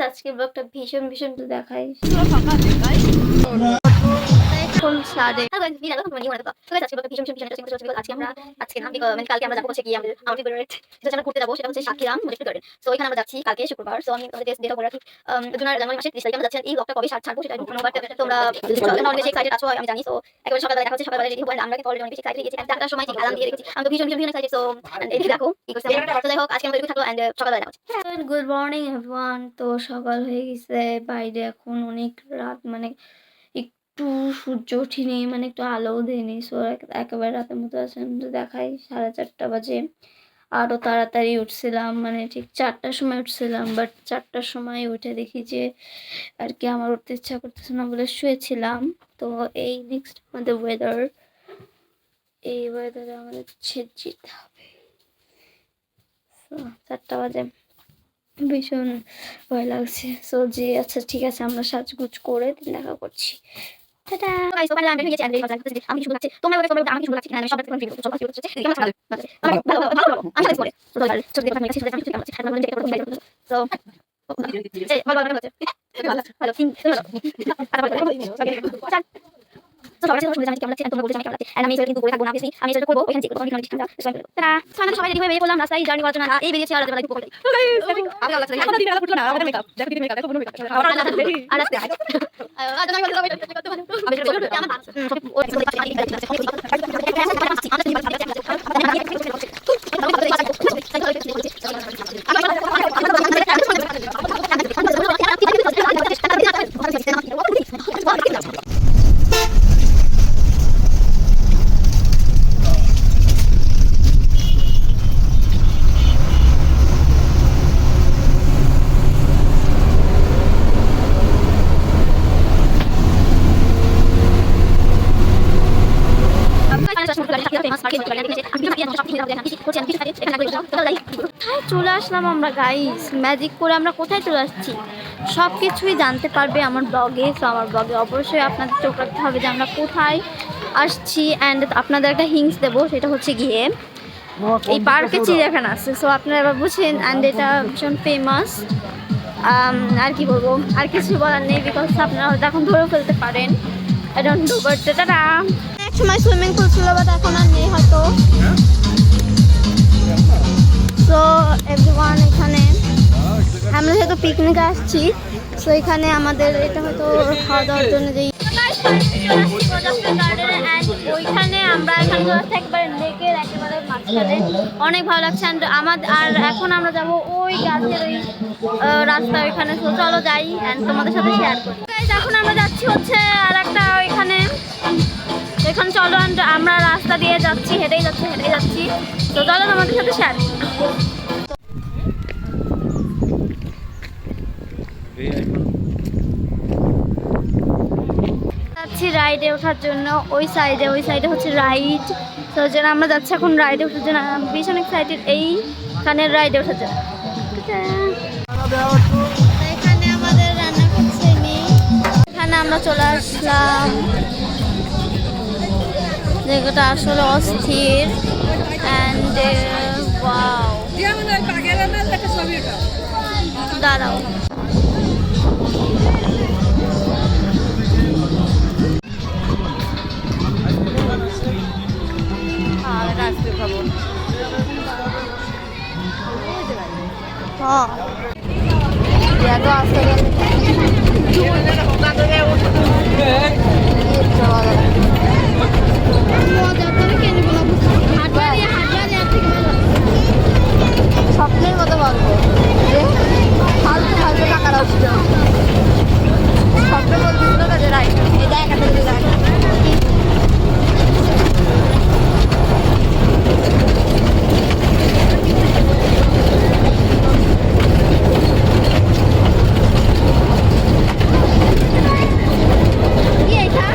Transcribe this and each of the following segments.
আজকে ব্লগটা ভীষণ ভীষণ তো দেখাই এখন সাড়ে আজকে ভীষণ ভীষণ ভীষণ interesting হচ্ছে because আজকে আমরা আজকে না মানে কালকে আমরা যাব হচ্ছে কি আমাদের আমাদের ফেভারিট যেটা ঘুরতে যাব সেটা হচ্ছে সাকিরাম মনিস্ট্রি গার্ডেন সো এখানে আমরা যাচ্ছি কালকে শুক্রবার সো আমি তোমাদের ডেট বলে রাখি জুনার জানুয়ারি মাসের 30 তারিখে আমরা যাচ্ছি এই ব্লগটা কবে ছাড়বো সেটা এখন বাট তোমরা অনেক বেশি এক্সাইটেড আছো আমি জানি সো একেবারে সকালে দেখা হচ্ছে সকালে রেডি হব আমরা কিন্তু অলরেডি অনেক বেশি এক্সাইটেড গেছি চারটার সময় ঠিক দিয়ে রেখেছি আমি তো ভীষণ ভীষণ ভীষণ এক্সাইটেড সো এদিকে দেখো কি করছে তো যাই হোক আজকে আমরা থাকব এন্ড সকালে দেখা হচ্ছে গুড মর্নিং তো সকাল হয়ে গেছে বাইরে এখন অনেক রাত মানে একটু সূর্য ওঠেনি মানে একটু আলোও দেয়নি সো একেবারে রাতের মতো আমি তো দেখাই, সাড়ে চারটা বাজে। আরও তাড়াতাড়ি উঠছিলাম মানে ঠিক চারটার সময় উঠছিলাম বাট চারটার সময় উঠে দেখি যে আর কি আমার উঠতে ইচ্ছা করতেছে না বলে শুয়েছিলাম। তো এই নেক্সট আমাদের ওয়েদার এই ওয়েদারে আমাদের যেতে হবে। চারটা বাজে। ভীষণ ভয় লাগছে। সো যে আচ্ছা ঠিক আছে, আমরা সাজগুজ করে দেখা করছি। টাটা গাইস ওখানে আমি গেছি আমি আমি শুরু লাগছে তোমরা ভাবে তোমরা আমি শুরু লাগছে আমি সব ফোন ফিল করতে চলো হচ্ছে এদিকে আমার ভালো ভালো ভালো আমি সাথে পড়ে তো গাইস ছোট দেখে আমি কাছে সাথে আমি ঠিক আছে আমি দেখে করতে পারি সো ভালো ভালো ভালো ভালো ভালো ভালো ভালো ভালো তো সবার সাথে শুনে জানি কেমন লাগছে তোমরা বলছো আমি কেমন লাগছে আমি এসে কিন্তু করে থাকব না বেশি আমি এসে করব ওখানে চেক করব আমি কিছু আমরা সবাই তারা সবাই রেডি হয়ে বেরিয়ে পড়লাম রাস্তায় জার্নি করার জন্য এই বেরিয়েছে আর রাতে বেলা দুপুর আমি ভালো লাগছে এখন দিন বেলা ফুটলো না আমাদের মেকআপ দেখো দিদি মেকআপ দেখো বোন মেকআপ আর রাস্তায় আজ আমি বলতে আমি চলে আসলাম আমরা গাইস ম্যাজিক করে আমরা কোথায় চলে আসছি? সব কিছুই জানতে পারবে আমার ব্লগে তো আমার ব্লগে অবশ্যই আপনাদের চোখ রাখতে হবে যে আমরা কোথায় আসছি অ্যান্ড আপনাদের একটা হিংস দেবো সেটা হচ্ছে গিয়ে এই পার্কে চিড়িয়াখানা আছে সো আপনারা এবার বুঝছেন অ্যান্ড এটা ভীষণ ফেমাস আর কি বলব আর কিছু বলার নেই বিকজ আপনারা হয়তো এখন ধরেও ফেলতে পারেন। আই ডোন্ট নো বাট এক সময় সুইমিং পুল ছিল বাট এখন আর নেই হয়তো। সো এভরিওয়ান এখানে, আমরা যেহেতু পিকনিকে আসছি সো এখানে আমাদের এটা হয়তো খাওয়া দাওয়ার জন্য যেই আমরা অনেক ভালো লাগছে। আমাদের আর এখন আমরা যাব ওই গাছের ওই রাস্তা ওইখানে। চলো যাই অ্যান্ড তোমাদের সাথে শেয়ার করি। এখন আমরা যাচ্ছি হচ্ছে আর একটা ওইখানে। এখন চলো আমরা রাস্তা দিয়ে যাচ্ছি, হেঁটেই যাচ্ছি হেঁটেই যাচ্ছি। তো চলো তোমাদের সাথে শেয়ার যাচ্ছি রাইডে ওঠার জন্য, ওই সাইডে ওই সাইডে হচ্ছে রাইড তো যেন আমরা যাচ্ছি এখন রাইডে ওঠার জন্য। ভীষণ এক্সাইটেড এইখানের রাইডে ওঠার জন্য। আমাদের এখানে আমরা চলে আসলাম। জায়গাটা আসলে অস্থির ওয়াও দাঁড়াও। হ্যাঁ। তো আসতে গেলে স্বপ্নের মতো বলব। যে ফালতু ফালতু টাকা নষ্ট স্বপ্ন বলছিল না যে রাইট এটা একা থেকে রাইট কি এটা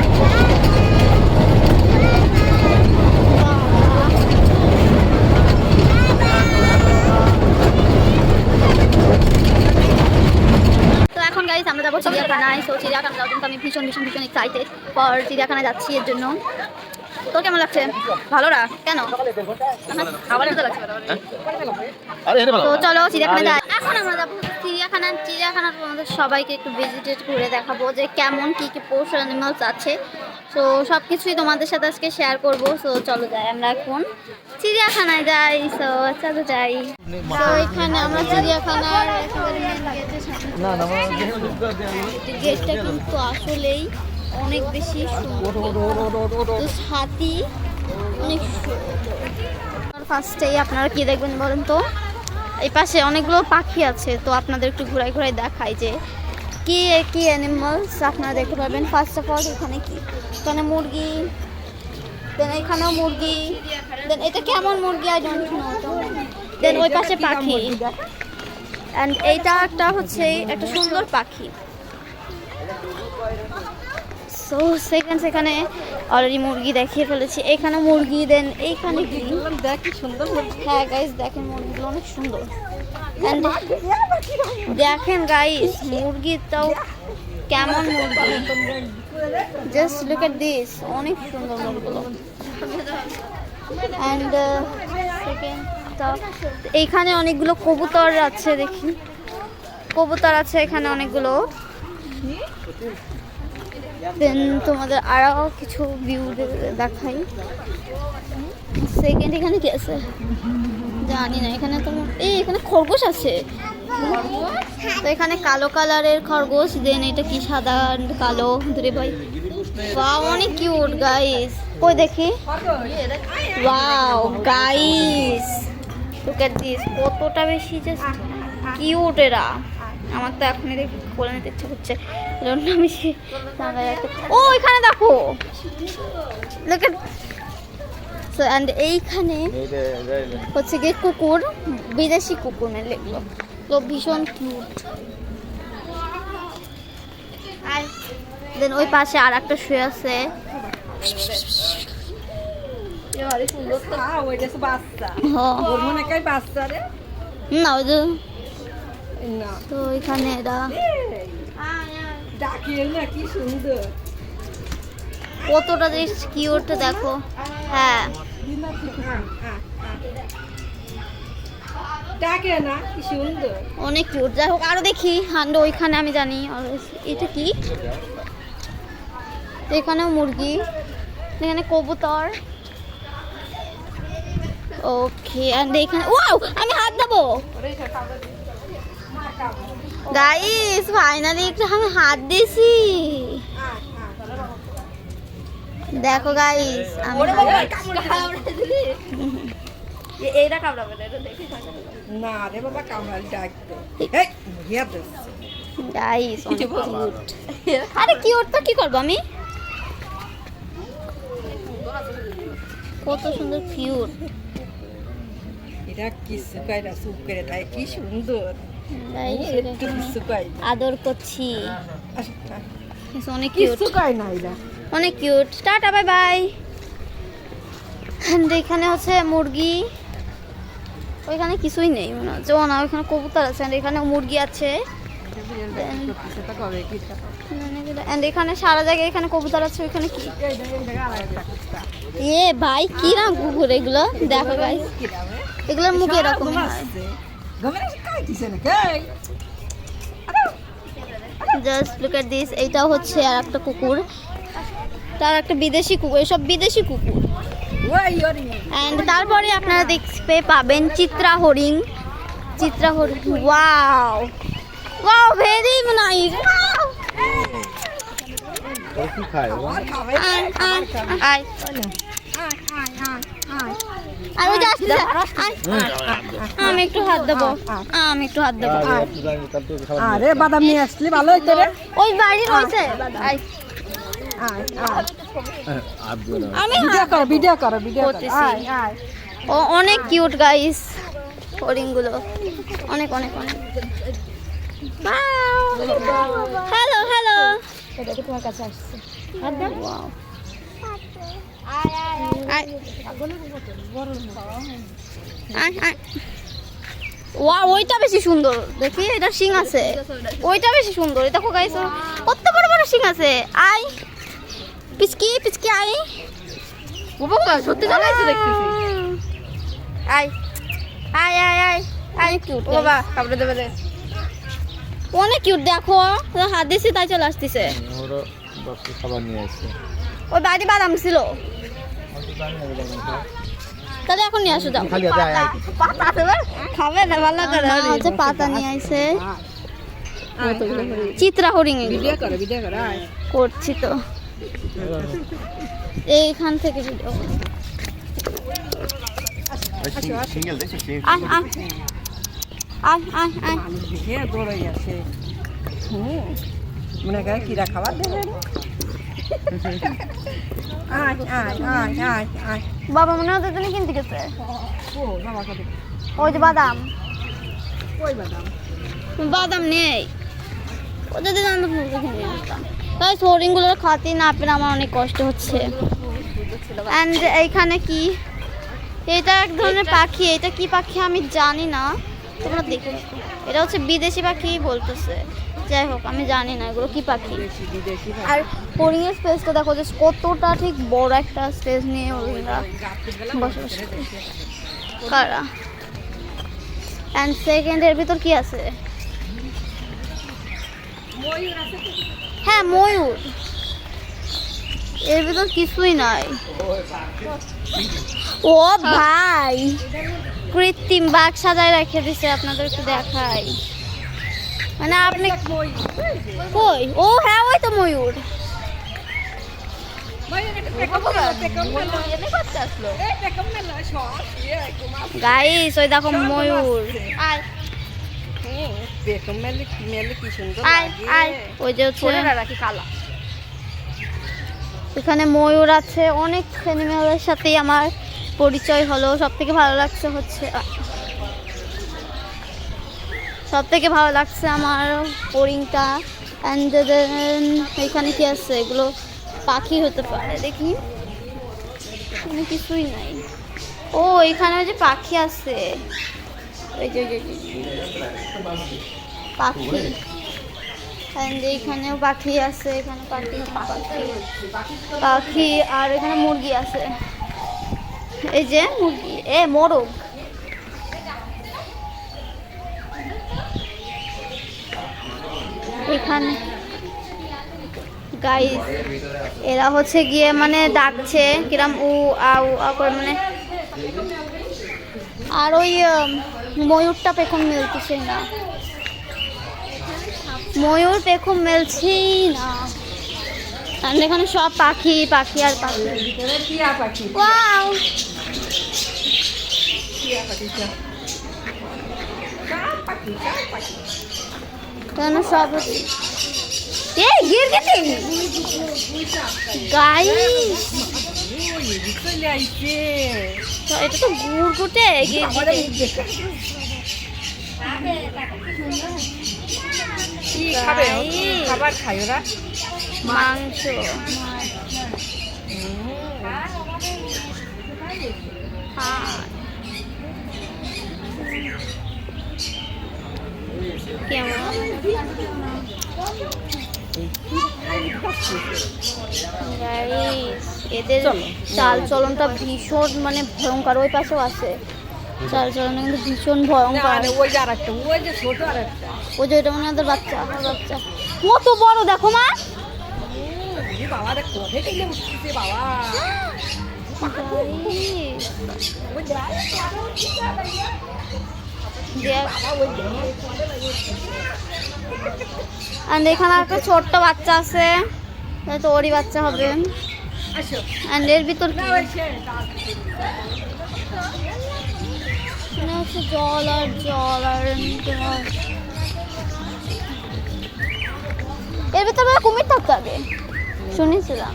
তো এখন গাইস আমরা যাব চিড়িয়াখানায় তো চিড়িয়াখানা যাওয়ার জন্য তো আমি ভীষণ ভীষণ ভীষণ এক্সাইটেড পর চিড়িয়াখানায় যাচ্ছি এর জন্য। তোর কেমন লাগছে? ভালো না কেন মতো লাগছে। ভালো। তো চলো চিড়িয়াখানা যাই। এখন আমরা যাব চিড়িয়াখানা চিড়িয়াখানা তোমাদের সবাইকে একটু ভিজিটেড করে দেখাবো যে কেমন কি কি পশু অ্যানিমালস আছে। তো সব কিছুই তোমাদের সাথে আজকে শেয়ার করব। সো চলো যাই আমরা এখন। চিড়িয়াখানায় যাই। সো চলো যাই। তো এখানে আমরা চিড়িয়াখানার গেটটা কিন্তু আসলেই অনেক বেশি সুন্দর। হাতি অনেক ফার্স্টেই আপনারা কি দেখবেন বলেন তো? এই পাশে অনেকগুলো পাখি আছে তো আপনাদের একটু ঘুরাই ঘুরাই দেখাই যে কি কি অ্যানিমালস আপনারা দেখতে পারবেন ফার্স্ট অফ অল এখানে কি? এখানে মুরগি দেন এখানেও মুরগি দেন এটা কেমন মুরগি? আই ডোন্ট নো দেন ওই পাশে পাখি। অ্যান্ড এইটা একটা হচ্ছে একটা সুন্দর পাখি। সো সেকেন্ড সেখানে অলরেডি মুরগি দেখিয়ে ফেলেছি। এখানে মুরগি দেন এইখানে কি? দেখ সুন্দর হ্যাঁ গাইস দেখেন মুরগিগুলো অনেক সুন্দর। দেখেন গাইস মুরগিটাও কেমন মুরগি। জাস্ট লুক এট দিস অনেক সুন্দর মুরগিগুলো। অ্যান্ড সেকেন্ডটা এইখানে অনেকগুলো কবুতর আছে দেখি। কবুতর আছে এখানে অনেকগুলো। দেন তোমাদের আরও কিছু ভিউ দেখাই। সেকেন্ড এখানে কি আছে? জানি না, এখানে তো এই এখানে খরগোশ আছে। তো এখানে কালো কালারের খরগোশ দেন এটা কি সাদা কালো? দূরে ভাই। ওয়াও অনেক কিউট গাইস কই দেখি? Wow guys look at this কতটা বেশি জাস্ট কিউট এরা। আমার তো এখনই দেখে কোলে নিতে ইচ্ছে করছে। এজন্য আমি সে ও এখানে দেখো। সো অ্যান্ড এইখানে হচ্ছে গিয়ে কুকুর বিদেশি কুকুর মেলে এগুলো তো ভীষণ কিউট আর দেন ওই পাশে আর একটা শুয়ে আছে। হ্যাঁ। মনে রে? না ওই যে তো এখানে এরা কি সুন্দর। কতটা কিউট দেখো। হ্যাঁ। অনেক কিউট যাই হোক আরও দেখি হান্ড ওইখানে আমি জানি। এটা কি? এখানেও মুরগি। এখানে কবুতর। ওকে অ্যান্ড এখানে ওয়াও আমি হাত দেবো। গাইস ফাইনালি একটু আমি হাত দিয়েছি। দেখো গাইস আমি এইটা কামড়াবে না এটা দেখি না রে বাবা কামড়াল এই দিচ্ছে। গাইস অনেক কিউট আরে কিউট তো কি করব আমি? কত সুন্দর কিউট এটা কি সুকাই না সুপ করে তাই কি সুন্দর। আদর করছি। অনেক কিউট সুকাই না এটা অনেক কিউট টাটা বাই বাই এখানে হচ্ছে মুরগি। ওইখানে কিছুই নেই মনে হচ্ছে ও না ওইখানে কবুতর আছে। এখানে মুরগি আছে। এন্ড এখানে সারা জায়গায় এখানে কবুতর আছে ওইখানে কি? এ ভাই কি রাম কুকুর এগুলো? দেখো ভাই এগুলোর মুখ এরকম হয়। জাস্ট লুক এট দিস এইটাও হচ্ছে আর একটা কুকুর। তার একটা বিদেশি কুকুর এসব বিদেশি কুকুর। অ্যান্ড তারপরে আপনারা দেখতে পাবেন চিত্রা হরিণ। চিত্রা হরিণ ওয়াও ওয়াও ভেরি নাইস কি খায়? আর আয় আয় আয় আর ওই যে আসছে আয় আমি একটু হাত দেবো। আমি একটু হাত দেবো। আরে বাদাম নিয়ে আসলি ভালো হইতো রে। ওই বাড়ি রয়েছে। আমি ভিডিও কর ভিডিও কর ভিডিও ও অনেক কিউট গাইস হরিণগুলো অনেক অনেক অনেক। হ্যালো হ্যালো এটা কি তোমার কাছে আসছে? ওয়া ওইটা বেশি সুন্দর। দেখি এটা শিং আছে। ওইটা বেশি সুন্দর এটা দেখো কত বড় বড় শিং আছে? আই পিচকি পিচকি আই সত্যি জানাইছে দেখতেছি আয় আয় আয় আয় আয়। কিউট বাবা কাপড়ে দেবে অনেক কিউট দেখো। হাত দিয়েছি তাই চলে আসতেছে। খাবার নিয়ে আসছে। ওই বাড়ি বাদাম ছিল তাহলে এখন নিয়ে আসো যাও। খাবে না ভালো করে। হচ্ছে পাতা নিয়ে আইছে। চিত্রা হরিং করছি তো। এইখান থেকে ভিডিও ওই সিং- সিঙ্গেল আয় আয় আয় আয় আয় দৌড়াই আছে। মনে করে কিরা খাবার দেবে? বাবা মনে হচ্ছে তুমি কিনতে গেছে। ওই যে বাদাম। বাদাম নেই। ও যদি জানতো ফুলকে কিনে আসতাম তাই হরিণগুলোর খাতে না পেরে আমার অনেক কষ্ট হচ্ছে। অ্যান্ড এইখানে কি? এটা এক ধরনের পাখি। এটা কি পাখি আমি জানি না। তোমরা দেখো এটা হচ্ছে বিদেশি পাখি বলতেছে। যাই হোক আমি জানি না এগুলো কি পাখি। আর হরিণের স্পেসটা দেখো যে কতটা ঠিক বড় একটা স্পেস নিয়ে হরিণরা বসবাস করে। কারা? অ্যান্ড সেকেন্ডের ভিতর কি আছে? হ্যাঁ ময়ূর। এর ভিতর কিছুই নাই। ও ভাই কৃত্রিম বাঘ সাজায় রেখে দিছে আপনাদের একটু দেখাই। মানে আপনি কই? ও হ্যাঁ ওই তো ময়ূর। গাইস ওই দেখো ময়ূর। এখানে ময়ূর আছে। অনেক অ্যানিমেলের সাথেই আমার পরিচয় হলো। সব থেকে ভালো লাগছে হচ্ছে সব থেকে ভালো লাগছে আমার হরিণটা অ্যান্ড দেন এখানে কি আছে? এগুলো পাখি হতে পারে, দেখি। এখানে কিছুই নাই। ও, এখানে যে পাখি আছে। ওই যে পাখি। এইখানেও পাখি আছে, এখানে পাখি। পাখি, আর এখানে মুরগি আছে। এই যে মুরগি, এ, মোরগ। এখানে। গাইস এরা হচ্ছে গিয়ে মানে ডাকছে, কিরাম উ আউ আ করে মানে। আর ওই ময়ূরটা পেখম মিলতেছে না। ময়ূর পেখম মেলছেই না। আর এখানে সব পাখি পাখি আর পাখি। পাখি পাখি। এখানে সব এ গির চলে আইছে এটা তো গুড় গুটে গির গিটে কি খাবে. খাবার খাই ওরা? মাংস। হ্যাঁ কেমন Guys, এদের চাল। চলনটা ভীষণ মানে ভয়ঙ্কর ওই পাশেও আছে। চাল চলন কিন্তু ভীষণ ভয়ঙ্কর। ওই যে আরেকটা ওই যে ছোট আরেকটা। ওই যে ওটা মানে ওদের বাচ্চা ওর বাচ্চা। কত বড় দেখো মা। বাবা কোথায় গেলে দেখ। অ্যান্ড এখানে একটা ছোট্ট বাচ্চা আছে। হয়তো ওরই বাচ্চা হবে। অ্যান্ড এর ভিতর কি? জল আর জল আর এর ভিতরে কুমির থাকতে হবে শুনেছিলাম।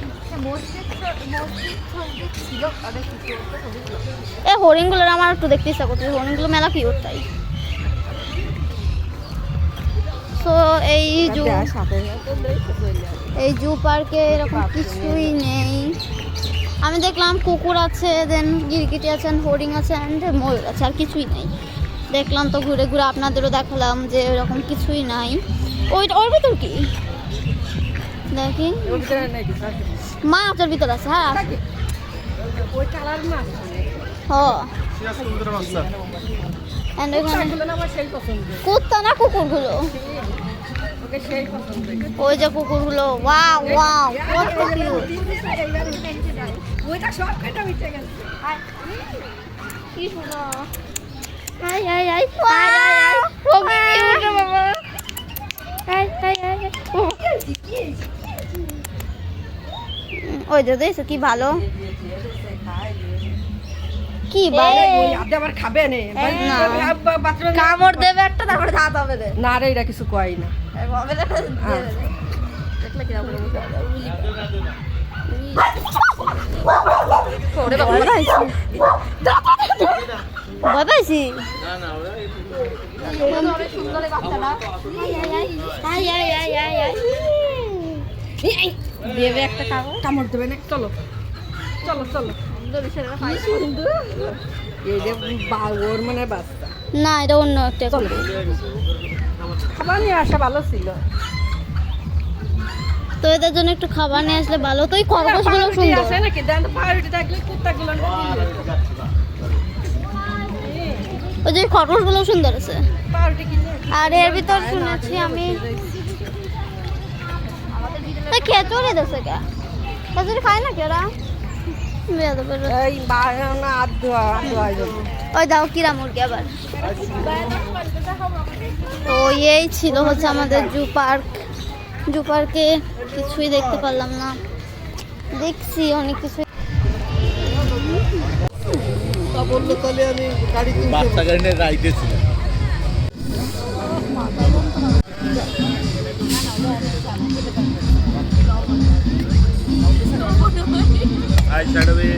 এ হরিণগুলোর আমার একটু দেখতে ইচ্ছা করছে। হরিণগুলো মেলা কি তাই। তো এই জু এই জু পার্কে এরকম কিছুই নেই। আমি দেখলাম কুকুর আছে দেন গিরগিটি আছেন হরিণ আছে অ্যান্ড ময়ূর আছে আর কিছুই নেই। দেখলাম তো ঘুরে ঘুরে আপনাদেরও দেখালাম যে এরকম কিছুই নাই। ওই ওর ভিতর কি? দেখি। ওর ভিতরে নাই কিছু আছে মাছ ওর ভিতর আছে হ্যাঁ। হ এন্ড ওখানে না কুকুরগুলো? ওই যে কুকুরগুলো ওয়াও ওই যে দেখছ কি ভালো? কি? আপনি আবার খাবে নে। না। বাথরুমে কামড় দেবে একটা তারপরে দাঁত হবে না রে এরা কিছু কয় না। না ওরা দেবে একটা কামড় দেবে না চলো। চলো চলো। ওর মানে বাচ্চা। না এটা অন্য একটা খাবার নিয়ে আসা ভালো ছিল। তো এদের জন্য একটু খাবার নিয়ে আসলে ভালো। তো এই খরগোশগুলো সুন্দর। আছে নাকি? দেন পাউরুটি থাকলে কুত্তাগুলো ওই যে খরগোশগুলো সুন্দর আছে। আর এর ভিতর শুনেছি আমি। খেচুড়ি দেশে কে খেচুড়ি খায় না কেরা ওই দাও কিরা মুরগি আবার? তো এই ছিল হচ্ছে আমাদের জু পার্ক। জু পার্কে কিছুই দেখতে পারলাম না। দেখছি অনেক কিছু। বাচ্চা গাড়ি ছাড়বে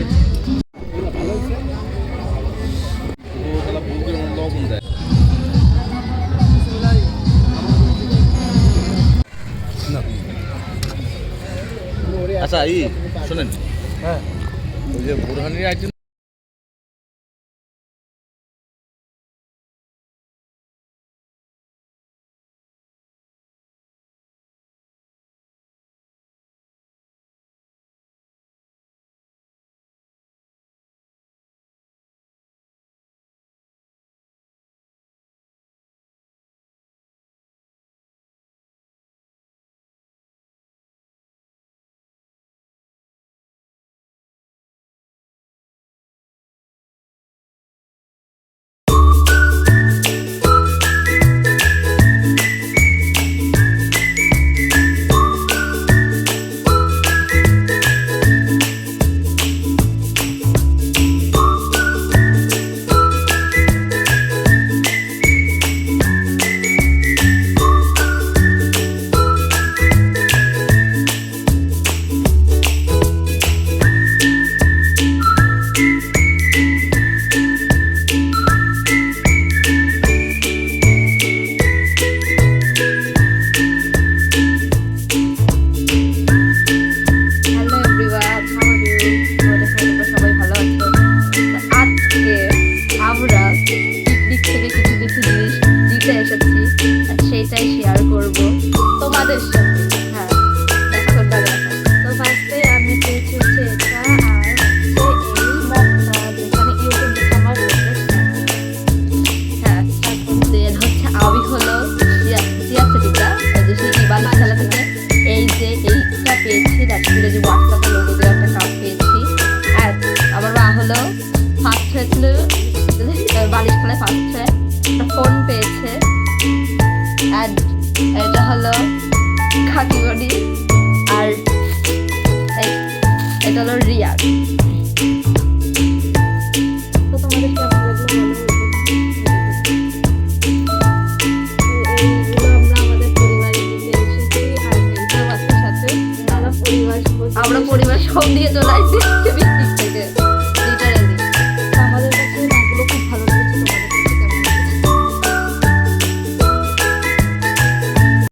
আচ্ছা এই শোনেন। হ্যাঁ। ওই যে আইটেম বালিশখানে পাচ্ছে একটা ফোন পেয়েছে এটা হলো খাকি বডি আর এটা হলো রিয়ার তো তোমাদের আমরা পরিবার সব দিয়ে চলে আসছি।